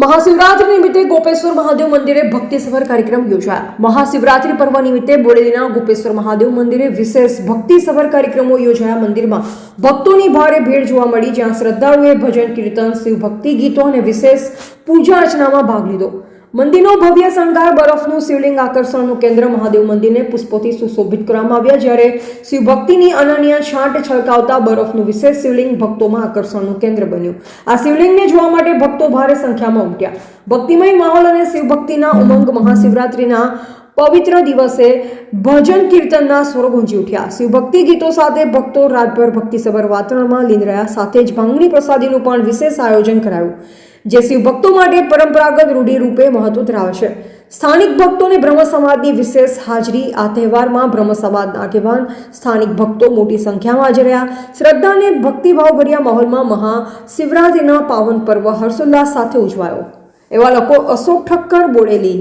મહાશિવરાત્રી નિમિત્તે ગોપેશ્વર મહાદેવ મંદિરે ભક્તિસભર કાર્યક્રમ યોજાયા. મહાશિવરાત્રી પર્વ નિમિત્તે બોડેલીના ગોપેશ્વર મહાદેવ મંદિરે વિશેષ ભક્તિસભર કાર્યક્રમો યોજાયા મંદિરમાં. ભક્તોની ભારે ભીડ જોવા મળી, જ્યાં શ્રદ્ધાળુએ ભજન, કીર્તન શિવ ભક્તિ ગીતો અને વિશેષ પૂજા અર્ચનામાં ભાગ લીધો. મંદિરનો ભવ્ય શણગાર, બરફનું શિવલિંગ આકર્ષણનું કેન્દ્ર મહાદેવ મંદિરને પુષ્પોથી સુશોભિત કરવામાં આવ્યા જ્યારે શિવભક્તિની અનન્ય છાંટ છલકાવતા બરફનું વિશેષ શિવલિંગ ભક્તોમાં આકર્ષણનું કેન્દ્ર બન્યું. આ શિવલિંગને જોવા માટે ભક્તો ભારે સંખ્યામાં ઉમટ્યા. ભક્તિમય માહોલ અને શિવભક્તિના ઉમંગ મહાશિવરાત્રિના પવિત્ર દિવસે ભજન કીર્તનના સ્વર ગુંજી ઉઠ્યા. શિવભક્તિ ગીતો સાથે ભક્તો રાતભર ભક્તિસભર વાતાવરણમાં લીન રહ્યા. સાથે જ ભાંગણી પ્રસાદીનું પણ વિશેષ આયોજન કરાયું, જે શિવભક્તો માટે પરંપરાગત રૂઢિરૂપે મહત્વ ધરાવે સ્થાનિક ભક્તોને બ્રહ્મ સમાજની વિશેષ હાજરી આ તહેવારમાં બ્રહ્મ સમાજના આગેવાન સ્થાનિક ભક્તો મોટી સંખ્યામાં હાજર રહ્યા. શ્રદ્ધા અને ભક્તિભાવભર્યા માહોલમાં મહાશિવરાત્રિના પાવન પર્વ હર્ષોલ્લાસ સાથે ઉજવાયો. એવા લોકો અશોક ઠક્કર, બોડેલી